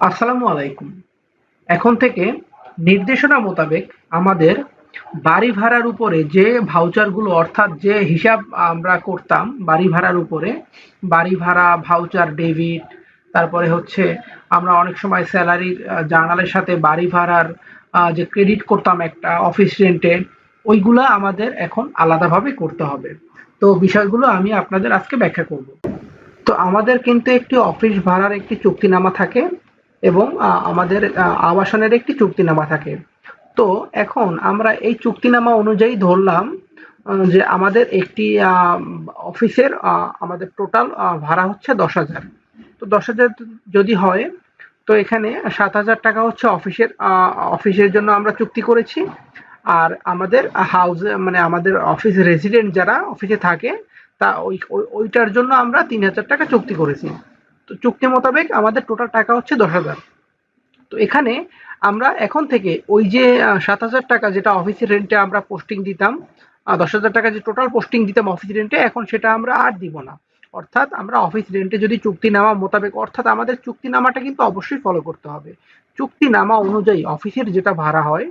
আসসালামু আলাইকুম। এখন থেকে নির্দেশনা মোতাবেক আমাদের বাড়ি ভাড়ার উপরে যে ভাউচারগুলো অর্থাৎ যে হিসাব আমরা করতাম বাড়ি ভাড়ার উপরে, বাড়ি ভাড়া ভাউচার ডেবিট তারপরে হচ্ছে আমরা অনেক সময় স্যালারির জার্নালের সাথে বাড়ি ভাড়ার যে ক্রেডিট করতাম একটা অফিস রেন্টে ওইগুলা আমাদের এখন আলাদাভাবে করতে হবে। তো বিষয়গুলো আমি আপনাদের আজকে ব্যাখ্যা করব। তো আমাদের কিন্তু একটি অফিস ভাড়ার একটি চুক্তিনামা থাকে। এবং আমাদের আবাসনের একটি চুক্তিনামা থাকে। তো এখন আমরা এই চুক্তিনামা অনুযায়ী ধরলাম যে আমাদের একটি অফিসের আমাদের টোটাল ভাড়া হচ্ছে দশ হাজার। তো দশ হাজার যদি হয়, তো এখানে সাত হাজার টাকা হচ্ছে অফিসের অফিসের জন্য আমরা চুক্তি করেছি। আর আমাদের হাউস মানে আমাদের অফিস রেসিডেন্ট যারা অফিসে থাকে, তা ওই, ওই- ওইটার জন্য আমরা তিন হাজার টাকা চুক্তি করেছি। তো চুক্তি মোতাবেক আমাদের টোটাল টাকা হচ্ছে দশ হাজার। তো এখানে আমরা এখন থেকে ওই যে সাত হাজার টাকা যেটা অফিসের রেন্টে আমরা পোস্টিং দিতাম দশ হাজার টাকা যে টোটাল পোস্টিং দিতাম অফিস রেন্টে এখন সেটা আমরা আর দিব না। অর্থাৎ আমরা অফিস রেন্টে যদি চুক্তি চুক্তিনামা মোতাবেক, অর্থাৎ আমাদের চুক্তিনামাটা কিন্তু অবশ্যই ফলো করতে হবে। চুক্তিনামা অনুযায়ী অফিসের যেটা ভাড়া হয়,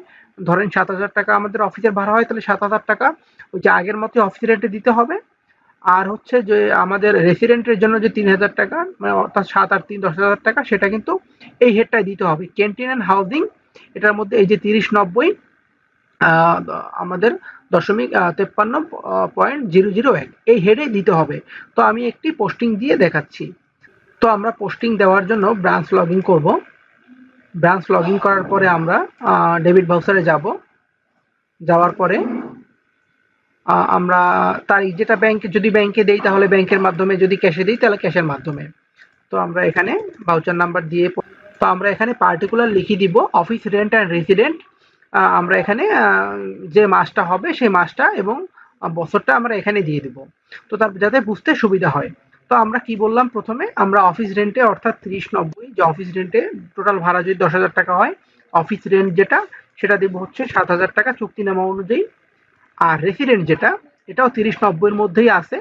ধরেন সাত হাজার টাকা আমাদের অফিসের ভাড়া হয়, তাহলে সাত হাজার টাকা ওই যে আগের মতো অফিস রেন্টে দিতে হবে। আর হচ্ছে যে আমাদের রেসিডেন্টের জন্য যে তিন হাজার টাকা মানে অর্থাৎ সাত আর তিন, দশ হাজার টাকা, সেটা কিন্তু এই হেডটাই দিতে হবে। ক্যান্টিন অ্যান্ড হাউজিং এটার মধ্যে এই যে তিরিশ নব্বই আমাদের দশমিক তেপ্পান্ন পয়েন্ট জিরো জিরো এক, এই হেডে দিতে হবে। তো আমি একটি পোস্টিং দিয়ে দেখাচ্ছি। তো আমরা পোস্টিং দেওয়ার জন্য ব্রাঞ্চ লগ ইন করব। ব্রাঞ্চ লগ ইন করার পরে আমরা ডেবিট ভাউচারে যাব। যাওয়ার পরে আমরা তারিখ যেটা ব্যাংকে যদি ব্যাংকে দেই তাহলে ব্যাংকের মাধ্যমে যদি ক্যাশে দিই তাহলে ক্যাশের মাধ্যমে। তো আমরা এখানে ভাউচার নাম্বার দিয়ে তো আমরা এখানে পার্টিকুলার লিখে দিব অফিস রেন্ট অ্যান্ড রেসিডেন্ট আমরা এখানে যে মাসটা হবে সেই মাসটা এবং বছরটা আমরা এখানে দিয়ে দিব। তো তার, যাতে বুঝতে সুবিধা হয়। তো আমরা কি বললাম প্রথমে? আমরা অফিস রেন্টে অর্থাৎ তিরিশ নব্বই, যে অফিস রেন্টে টোটাল ভাড়া যদি দশ হাজার টাকা হয় অফিস রেন্ট যেটা, সেটা দেবো হচ্ছে সাত হাজার টাকা চুক্তিনামা অনুযায়ী। আর রেসিডেন্ট যেটা, এটাও তিরিশ নব্বইয়ের মধ্যেই আছে।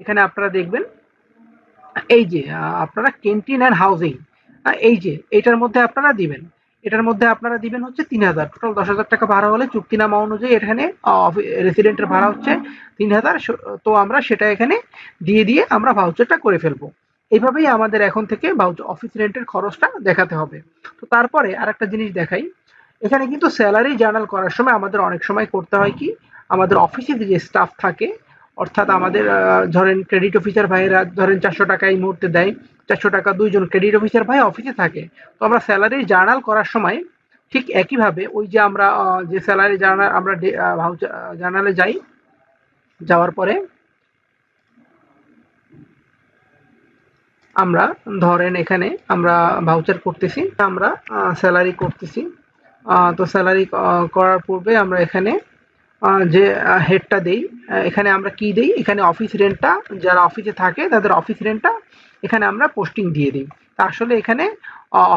এখানে আপনারা দেখবেন, এই যে আপনারা ক্যান্টিন অ্যান্ড হাউজিং এই যে, এটার মধ্যে আপনারা দিবেন। এটার মধ্যে আপনারা দিবেন হচ্ছে তিন হাজার। টোটাল দশ হাজার টাকা ভাড়া হলে চুক্তিনামা অনুযায়ী এখানে রেসিডেন্টের ভাড়া হচ্ছে তিন হাজার। তো আমরা সেটা এখানে দিয়ে দিয়ে আমরা ভাউচারটা করে ফেলব। এইভাবেই আমাদের এখন থেকে ভাউচার অফিস রেন্টের খরচটা দেখাতে হবে। তো তারপরে আরেকটা জিনিস দেখাই। এখানে কিন্তু স্যালারি জার্নাল করার সময় আমাদের অনেক সময় করতে হয় কি আমাদের অফিসে যে স্টাফ থাকে, অর্থাৎ আমাদের ধরেন ক্রেডিট অফিসার ভাইয়েরা ধরেন চারশো টাকা এই মুহূর্তে দেয়, চারশো টাকা দুইজন ক্রেডিট অফিসার ভাই অফিসে থাকে। তো আমরা স্যালারি জার্নাল করার সময় ঠিক একইভাবে ওই যে আমরা যে স্যালারি জার্নাল আমরা জার্নালে যাই, যাওয়ার পরে আমরা ধরেন এখানে আমরা ভাউচার করতেছি, আমরা স্যালারি করতেছি। তো স্যালারি করার পূর্বে আমরা এখানে যে হেডটা দেই এখানে আমরা কি দেই? এখানে অফিস রেন্টটা যারা অফিসে থাকে, তাদের অফিস রেন্টটা এখানে আমরা পোস্টিং দিয়ে দিই। তা আসলে এখানে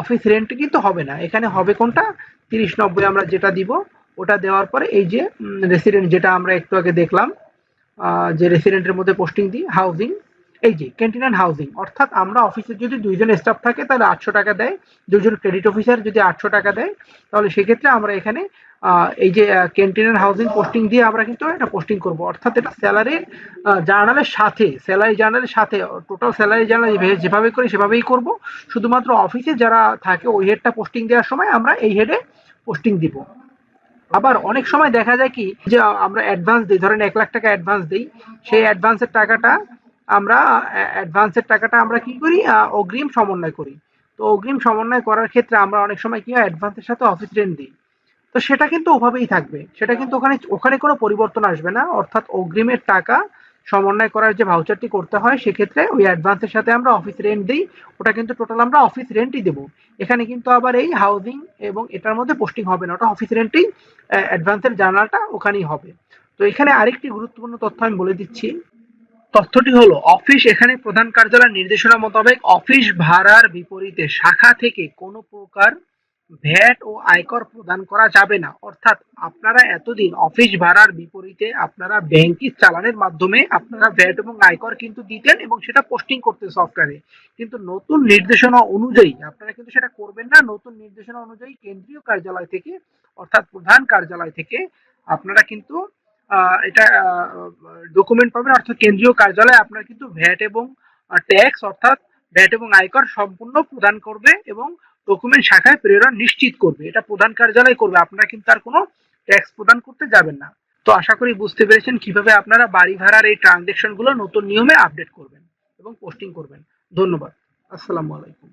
অফিস রেন্ট কিন্তু হবে না। এখানে হবে কোনটা? তিরিশ নব্বই আমরা যেটা দিব, ওটা দেওয়ার পরে এই যে রেসিডেন্ট যেটা আমরা একটু আগে দেখলাম যে রেসিডেন্টের মধ্যে পোস্টিং দিই হাউজিং এই যে ক্যান্টিন অ্যান্ড হাউজিং অর্থাৎ আমরা অফিসে যদি দুইজন স্টাফ থাকে, তাহলে আটশো টাকা দেয়। দুজন ক্রেডিট অফিসার যদি আটশো টাকা দেয়, তাহলে সেক্ষেত্রে আমরা এখানে এই যে ক্যান্টিন অ্যান্ড হাউজিং পোস্টিং দিয়ে আমরা কিন্তু এটা পোস্টিং করব। অর্থাৎ এটা স্যালারির জার্নালের সাথে স্যালারি জার্নালের সাথে টোটাল স্যালারি জার্নাল যেভাবে করি সেভাবেই করব। শুধুমাত্র অফিসে যারা থাকে, ওই হেডটা পোস্টিং দেওয়ার সময় আমরা এই হেডে পোস্টিং দিব। আবার অনেক সময় দেখা যায় কি, যে আমরা অ্যাডভান্স দিই, ধরেন এক লাখ টাকা অ্যাডভান্স দিই, সেই অ্যাডভান্সের টাকাটা আমরা অ্যাডভান্সের টাকাটা আমরা কি করি? অগ্রিম সমন্বয় করি। তো অগ্রিম সমন্বয় করার ক্ষেত্রে আমরা অনেক সময় কি হয় অ্যাডভান্সের সাথে অফিস রেন্ট দিই। তো সেটা কিন্তু ওভাবেই থাকবে। সেটা কিন্তু ওখানে ওখানে কোনো পরিবর্তন আসবে না। অর্থাৎ অগ্রিমের টাকা সমন্বয় করার যে ভাউচারটি করতে হয়, সেক্ষেত্রে ওই অ্যাডভান্সের সাথে আমরা অফিস রেন্ট দিই। ওটা কিন্তু টোটাল আমরা অফিস রেন্টই দেবো। এখানে কিন্তু আবার এই হাউজিং এবং এটার মধ্যে পোস্টিং হবে না। ওটা অফিস রেন্টেই অ্যাডভান্সের জার্নালটা ওখানেই হবে। তো এখানে আরেকটি গুরুত্বপূর্ণ তথ্য আমি বলে দিচ্ছি। তথ্যটি হলো, অফিস এখানে প্রধান কার্যালয়ের নির্দেশনা মোতাবেক অফিস ভাড়ার বিপরীতে শাখা থেকে কোনো প্রকার ভ্যাট ও আয়কর প্রদান করা যাবে না। অর্থাৎ আপনারা এতদিন অফিস ভাড়ার বিপরীতে আপনারা ব্যাংকি চালানের মাধ্যমে আপনারা ভ্যাট এবং আয়কর কিন্তু দিতেন এবং সেটা পোস্টিং করতে সফটওয়্যারে। কিন্তু নতুন নির্দেশনা অনুযায়ী, আপনারা কিন্তু সেটা করবেন না, নতুন নির্দেশনা অনুযায়ী কেন্দ্রীয় কার্যালয় থেকে, অর্থাৎ প্রধান কার্যালয় থেকে আপনারা কিন্তু এটা ডকুমেন্ট পাবেন, অর্থাৎ কেন্দ্রীয় কার্যালয়ে আপনার কিন্তু ভ্যাট এবং ট্যাক্স অর্থাৎ ভ্যাট এবং আয়কর সম্পূর্ণ প্রদান করবে এবং ডকুমেন্ট শাখায় প্রেরণ নিশ্চিত করবে। এটা প্রধান কার্যালয় করবে, আপনারা কিন্তু আর কোনো ট্যাক্স প্রদান করতে যাবেন না। তো আশা করি বুঝতে পেরেছেন কীভাবে আপনারা বাড়ি ভাড়ার এই ট্রানজেকশনগুলো নতুন নিয়মে আপডেট করবেন এবং পোস্টিং করবেন। ধন্যবাদ। আসসালামু আলাইকুম।